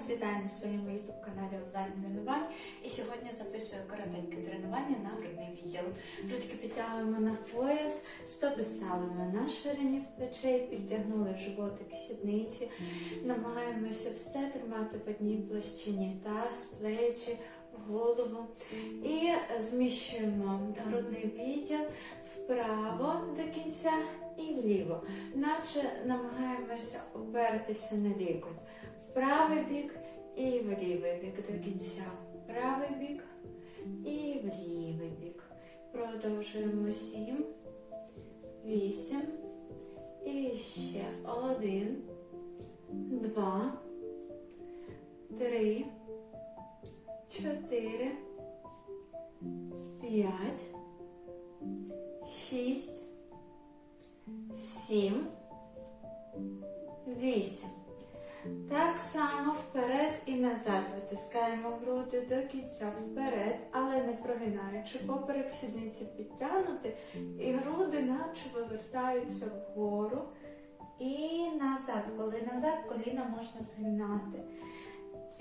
вас вітаю на своєму youtube каналі онлайн тренувань. І сьогодні записую коротеньке тренування на грудний відділ. Ручки підтягуємо на пояс, стопи ставимо на ширині плечей, підтягнули животик, сідниці. Намагаємося все тримати в одній площині таз, плечі, голову. І зміщуємо грудний відділ вправо до кінця і вліво, наче намагаємося обертися на лікоть. Правий бік і в лівий бік до кінця. Правий бік і в лівий бік. Продовжуємо сім, вісім. І ще один, два, три, чотири, п'ять, шість, сім, вісім. Так само вперед і назад витискаємо груди до кінця вперед, але не прогинаючи поперек сідниці підтягнути, і груди наче вивертаються вгору і назад. Коли назад коліна можна згинати.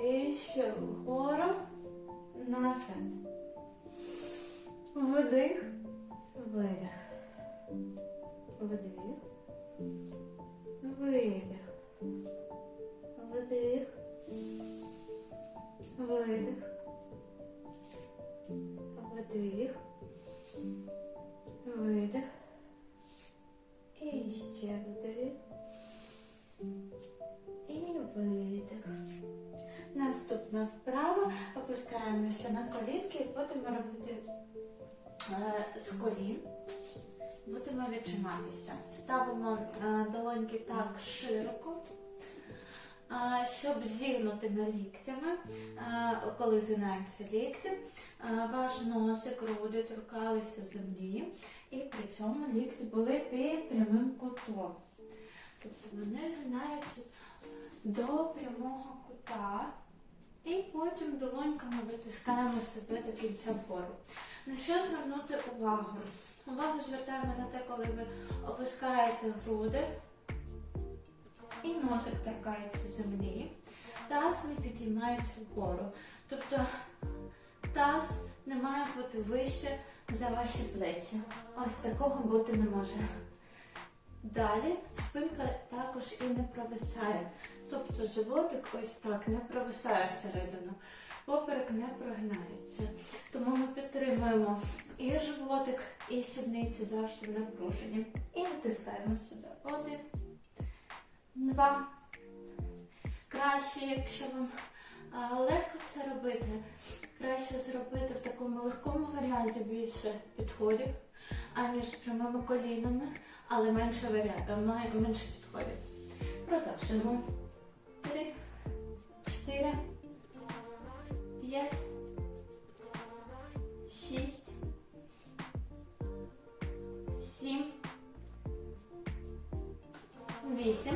І ще вгору, назад. Вдих, видих. Вдих. Видих. Вдих. Видих. Вдих. Видих. І ще вдих. І видих. Наступна вправа. Опускаємося на колінки і будемо робити е, з колін. Будемо віджиматися. Ставимо е, долоньки так широко, щоб зігнутими ліктями, коли згинаються лікті, е, ваш носик, груди торкалися землі, і при цьому лікті були під прямим кутом. Тобто вони згинаються до прямого кута. І потім долоньками витискаємо себе до кінця вгору. На що звернути увагу? Увагу звертаємо на те, коли ви опускаєте груди і носик торкається землі, таз не підіймається вгору. Тобто таз не має бути вище за ваші плечі. Ось такого бути не може. Далі спинка також і не провисає. Тобто животик ось так не провисає всередину, поперек не прогинається. Тому ми підтримуємо і животик, і сідниці завжди напружені. І натискаємо себе. Один, два. Краще, якщо вам легко це робити, краще зробити в такому легкому варіанті більше підходів, аніж з прямими колінами, але менше, варіа... менше підходів. Продовжуємо. Три, чотири, п'ять, шість, сім, вісім.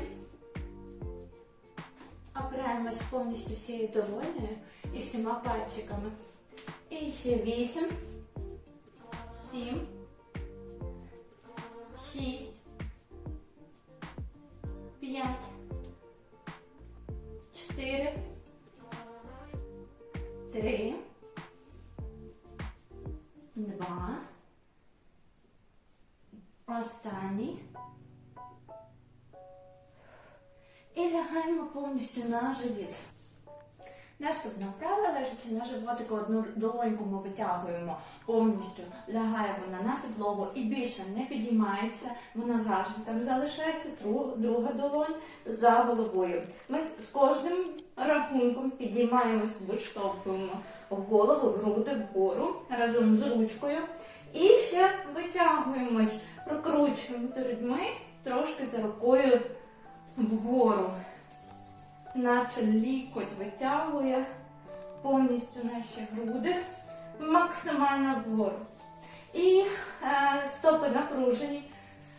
Опираємось повністю всією долонею і всіма пальчиками. І ще вісім, сім, повністю на живіт. Наступна вправа, лежачи на животику, одну долоньку ми витягуємо повністю, лягає вона на підлогу і більше не підіймається, вона завжди там залишається, друга, долонь за головою. Ми з кожним рахунком підіймаємось, виштовхуємо голову, груди вгору разом з ручкою. І ще витягуємось, прокручуємо грудьми трошки за рукою вгору наче лікоть витягує повністю наші груди максимально вгору. І е, стопи напружені,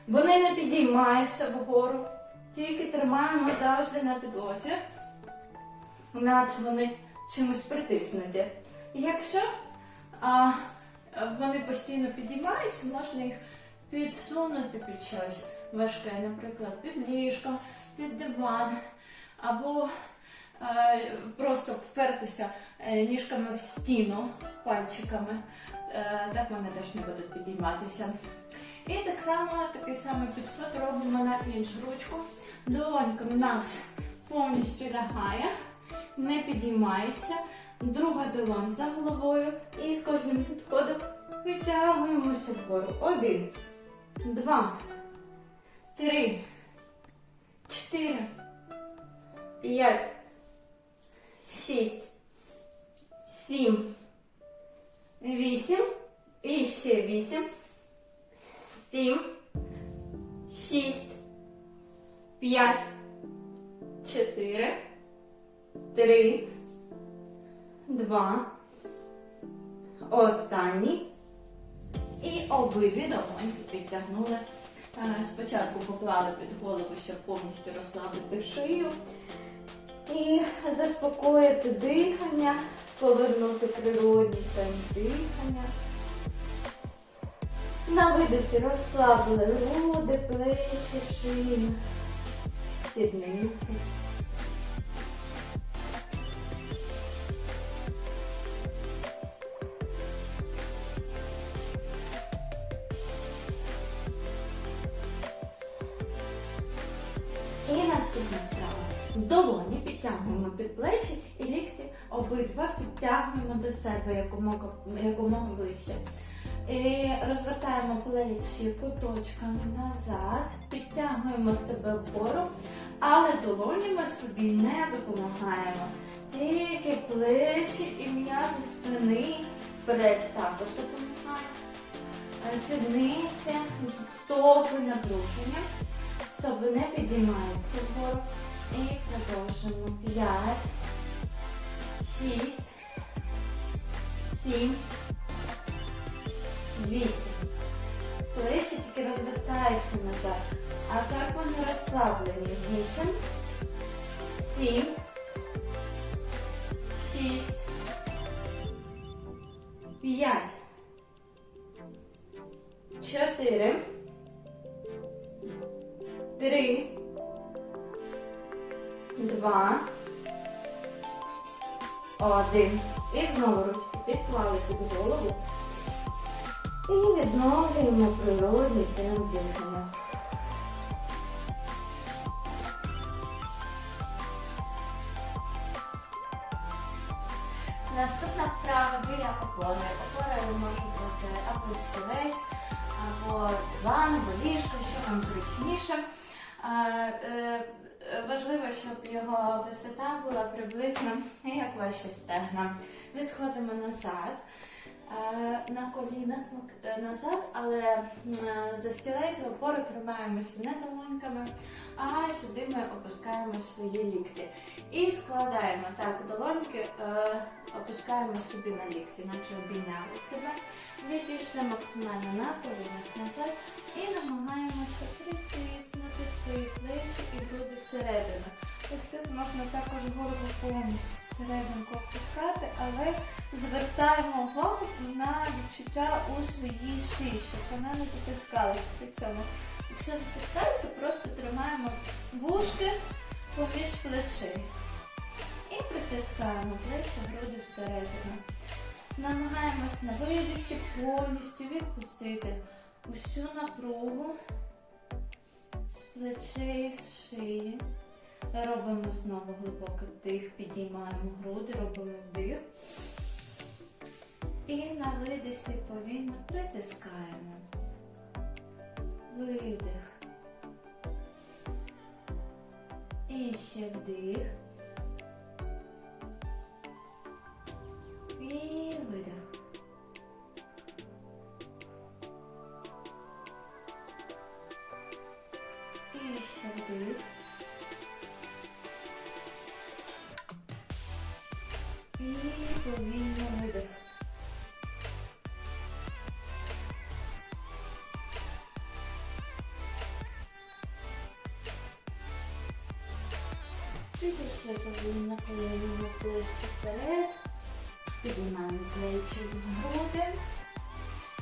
вони не підіймаються вгору, тільки тримаємо завжди на підлозі, наче вони чимось притиснуті. Якщо а, вони постійно підіймаються, можна їх підсунути під щось важке, наприклад, під ліжко, під диван або е, просто впертися е, ніжками в стіну пальчиками. Е, Так вони теж не будуть підійматися. І так само такий самий підход робимо на іншу ручку. Долонька в нас повністю лягає, не підіймається. Друга долонь за головою. І з кожним підходом витягуємося вгору. Один, два, три, чотири, п'ять, шість, сім, вісім. І ще вісім, сім, шість, п'ять, чотири, три, два, останній. І обидві долоньки підтягнули. Е, Спочатку поклали під голову, щоб повністю розслабити шию. І заспокоїти дихання, повернути природні темп дихання. На видосі розслабили груди, плечі, шию, сідниці. Себе якомога, якомога ближче. І розвертаємо плечі куточками назад, підтягуємо себе вгору, але долонями собі не допомагаємо. Тільки плечі і м'язи спини, прес також допомагає. Е, Сідниця, стопи напруження. Стопи не підіймаються вгору. І продовжуємо. 5, 6, 7, 8. Плечі тільки розвертаються назад. А так розслаблені. 8, 7, 6, 5, 4, 3, Два. Один. І знову ручки підклали під голову. І відновлюємо природний темп дихання. Наступна вправа біля опори. Опорою може бути або стілець, або диван, або ліжко, що вам зручніше. Важливо, щоб його висота була приблизно як ваші стегна. Відходимо назад, на колінах е, назад, але е, за стілець опору тримаємося не долоньками, а сюди ми опускаємо свої лікті. І складаємо так долоньки, е, опускаємо собі на лікті, наче обійняли себе. Відійшли максимально на колінах назад і намагаємося притиснути свої плечі і груди всередину. Ось тут можна також голову повністю всерединку опускати, але звертаємо увагу на відчуття у своїй шиї, щоб вона не затискалася при цьому. Якщо затискається, просто тримаємо вушки поміж плечей. І притискаємо плечі, груди всередину. Намагаємось на видисі повністю відпустити усю напругу з плечей, з шиї. Робимо знову глибокий вдих, підіймаємо груди, робимо вдих. І на видисі повільно притискаємо. Видих. І ще вдих. Повільно колінами ближче вперед. Підіймаємо плечі в груди.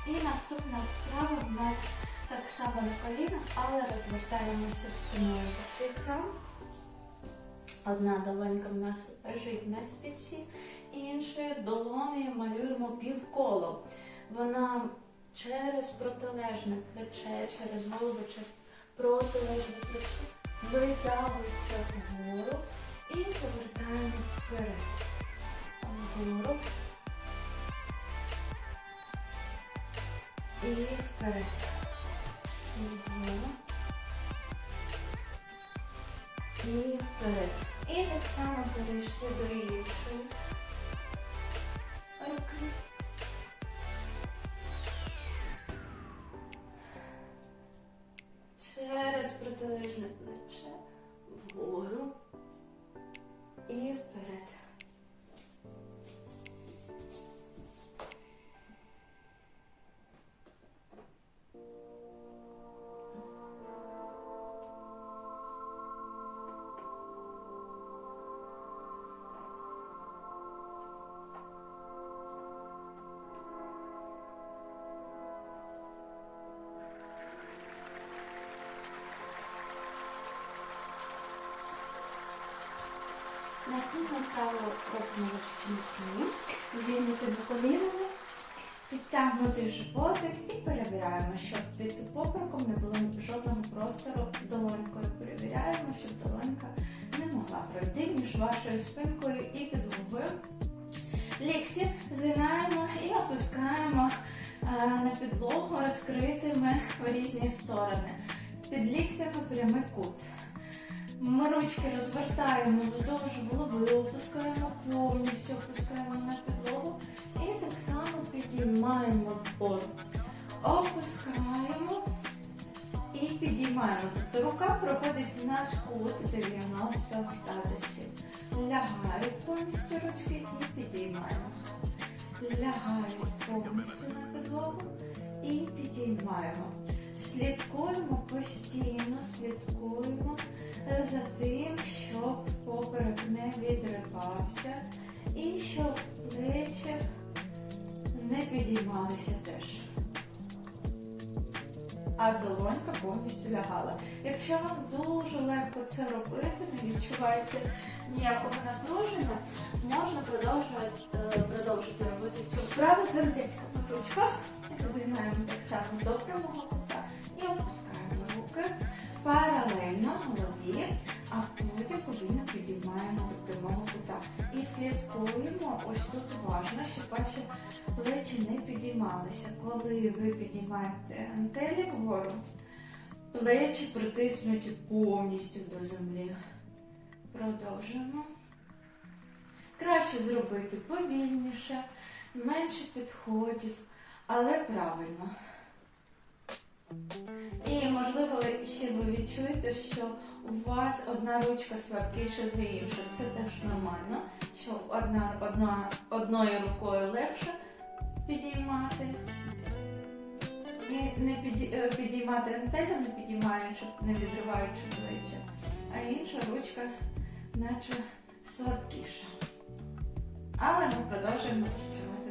І наступна вправа в нас так само на колінах, але розвертаємося спиною до стільця. Одна долонька в нас лежить на стільці, іншою долонею малюємо півколо. Вона через протилежне плече, через голову, через протилежне плече витягується вгору і повертаємо вперед. Вгору. І вперед. Вгору. І вперед. І так само перейшли до іншої на спині, зігнутими колінами, підтягнути животик і перевіряємо, щоб під попереком не було жодного простору долонькою. Перевіряємо, щоб долонька не могла пройти між вашою спинкою і підлогою. Лікті згинаємо і опускаємо е, на підлогу розкритими в різні сторони. Під ліктями прямий кут. Ми ручки розвертаємо вздовж голови, опускаємо повністю, опускаємо на підлогу і так само підіймаємо вгору. Опускаємо і підіймаємо. Тобто рука проходить в наш кут 90 градусів. Лягають повністю ручки і підіймаємо. Лягають повністю на підлогу і підіймаємо. Слідкуємо постійно, слідкуємо за тим, щоб поперек не відривався і щоб плечі не підіймалися теж. А долонька повністю лягала. Якщо вам дуже легко це робити, не відчуваєте ніякого напруження, можна продовжувати, е, продовжити робити цю вправу з в ручках. Згинаємо так само до прямого кута і опускаємо руки паралельно голові, а потім повільно підіймаємо до прямого кута. І слідкуємо ось тут уважно, щоб ваші плечі не підіймалися. Коли ви підіймаєте антелі вгору, плечі притиснуті повністю до землі. Продовжуємо. Краще зробити повільніше, менше підходів, але правильно. І можливо ще ви відчуєте, що у вас одна ручка слабкіша за іншу. Це теж нормально, що одна, одна, одною рукою легше підіймати. І не е, підіймати антенну, не підіймаючи, не відриваючи плечі, а інша ручка наче слабкіша. Але ми продовжуємо працювати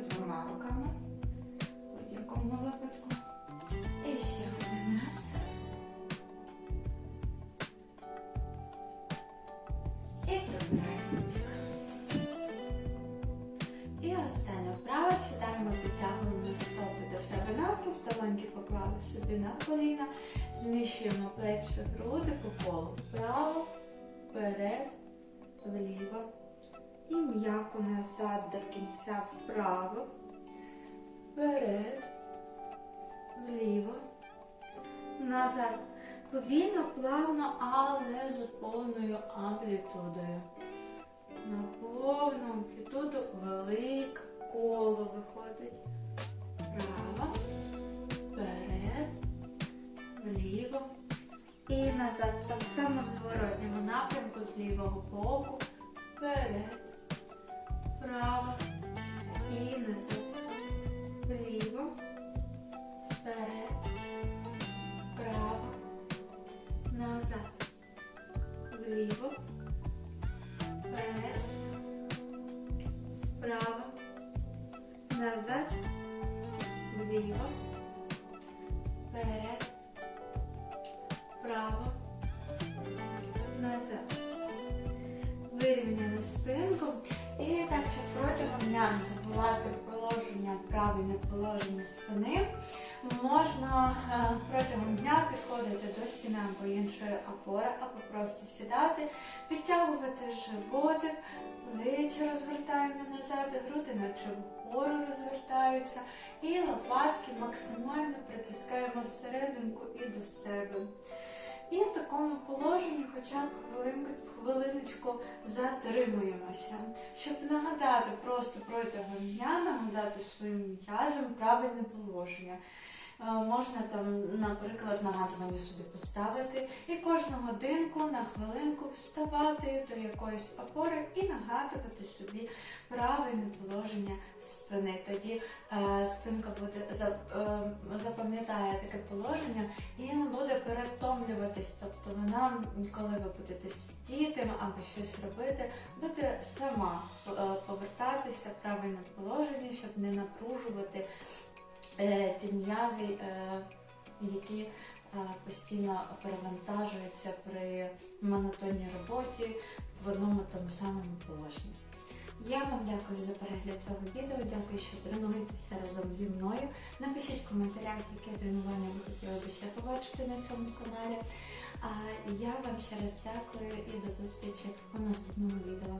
стопи до себе навпрост, долоньки поклали собі на коліна, зміщуємо плечі, груди по колу вправо, вперед, вліво. І м'яко назад до кінця вправо, вперед, вліво, назад. Повільно, плавно, але з повною амплітудою. На повну амплітуду велике коло виходить. Право, вперед, вліво і назад. Так само в зворотньому напрямку з лівого боку. Вперед, вправо і назад. Вліво, вперед, вправо, назад. Вліво, вперед, вправо, назад, вліво, вперед, вправо, назад. Вирівняли спинку І так, щоб протягом дня не забувати положення, правильне положення спини, можна е, протягом дня підходити до стіни або іншої опори, або просто сідати, підтягувати животик, плечі розвертаємо назад, груди на наче вгору розвертаються, і лопатки максимально притискаємо всерединку і до себе. І в такому положенні хоча б хвилиночку затримуємося, щоб нагадати просто протягом дня, нагадати своїм м'язам правильне положення. Е, Можна там, наприклад, нагадування собі поставити і кожну годинку на хвилинку вставати до якоїсь опори і нагадувати собі правильне положення спини. Тоді е, спинка буде е, запам'ятає таке положення і буде перевтомлюватись. Тобто вона, коли ви будете сидіти або щось робити, буде сама повертатися в правильне положення, щоб не напружувати ті м'язи, е, які е, постійно перевантажуються при монотонній роботі в одному тому самому положенні. Я вам дякую за перегляд цього відео, дякую, що тренуєтеся разом зі мною. Напишіть в коментарях, яке тренування ви хотіли би ще побачити на цьому каналі. А я вам ще раз дякую і до зустрічі у наступному відео.